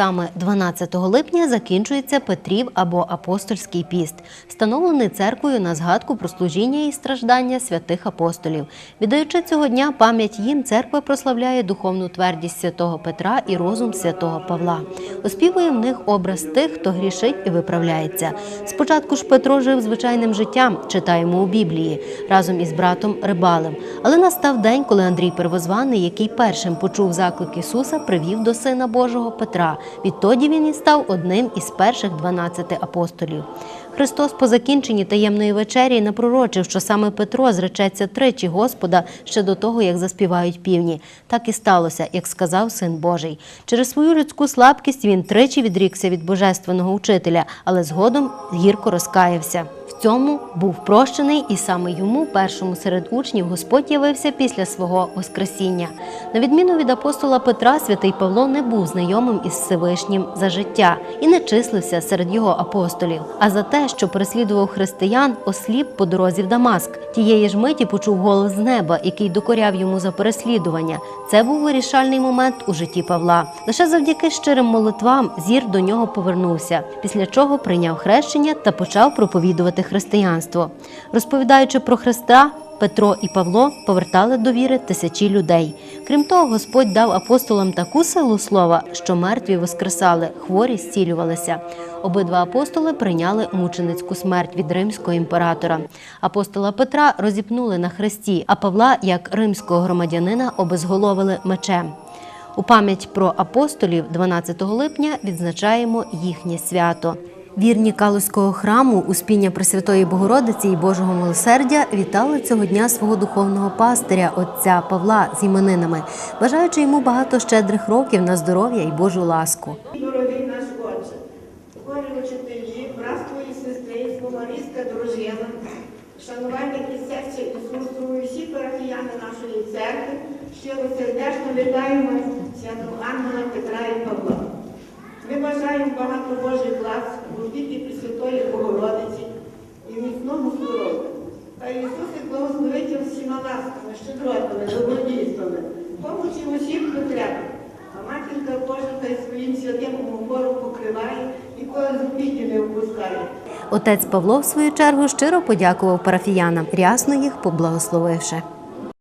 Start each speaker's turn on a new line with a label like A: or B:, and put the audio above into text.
A: Саме 12 липня закінчується Петрів або апостольський піст, встановлений церквою на згадку про служіння і страждання святих апостолів. Віддаючи цього дня пам'ять їм, церква прославляє духовну твердість святого Петра і розум святого Павла. Оспівує в них образ тих, хто грішить і виправляється. Спочатку ж Петро жив звичайним життям, читаємо у Біблії, разом із братом Рибалем. Але настав день, коли Андрій Первозваний, який першим почув заклик Ісуса, привів до Сина Божого Петра. Відтоді він і став одним із перших 12 апостолів. Христос по закінченні таємної вечері напророчив, що саме Петро зречеться тричі Господа ще до того, як заспівають півні. Так і сталося, як сказав Син Божий. Через свою людську слабкість він тричі відрікся від божественного учителя, але згодом гірко розкаявся. Цьому був прощений, і саме йому, першому серед учнів, Господь явився після свого Воскресіння. На відміну від апостола Петра, святий Павло не був знайомим із Всевишнім за життя і не числився серед його апостолів. А за те, що переслідував християн, осліп по дорозі в Дамаск. Тієї ж миті почув голос з неба, який докоряв йому за переслідування. Це був вирішальний момент у житті Павла. Лише завдяки щирим молитвам зір до нього повернувся, після чого прийняв хрещення та почав проповідувати християнство. Розповідаючи про Христа, Петро і Павло повертали до віри тисячі людей. Крім того, Господь дав апостолам таку силу слова, що мертві воскресали, хворі зцілювалися. Обидва апостоли прийняли мученицьку смерть від римського імператора. Апостола Петра розіпнули на хресті, а Павла, як римського громадянина, обезголовили мечем. У пам'ять про апостолів 12 липня відзначаємо їхнє свято. Вірні Калузького храму Успіння Пресвятої Богородиці і Божого милосердя вітали цього дня свого духовного пастиря, отця Павла з іменинами, бажаючи йому багато щедрих років на здоров'я і Божу ласку.
B: Дорогий наш Отче, горі учителі, братство і сестринство, Марійська дружина, шанувальники серця Ісусу і всі парафіяни нашої церкви, щиро сердечно вітаємо святого ангела Петра і Павла. Бажаємо багато Божих лас, опіки Пресвятої Богородиці і міцного здоров'я. Та Ісус благословить всіма ласками, щедротами, добродійствами, помочі усім, хто треба. А матінка Божа хай своїм святим опору покриває, з обіді не опускає.
A: Отець Павло, в свою чергу, щиро подякував парафіянам, рясно їх поблагословивши.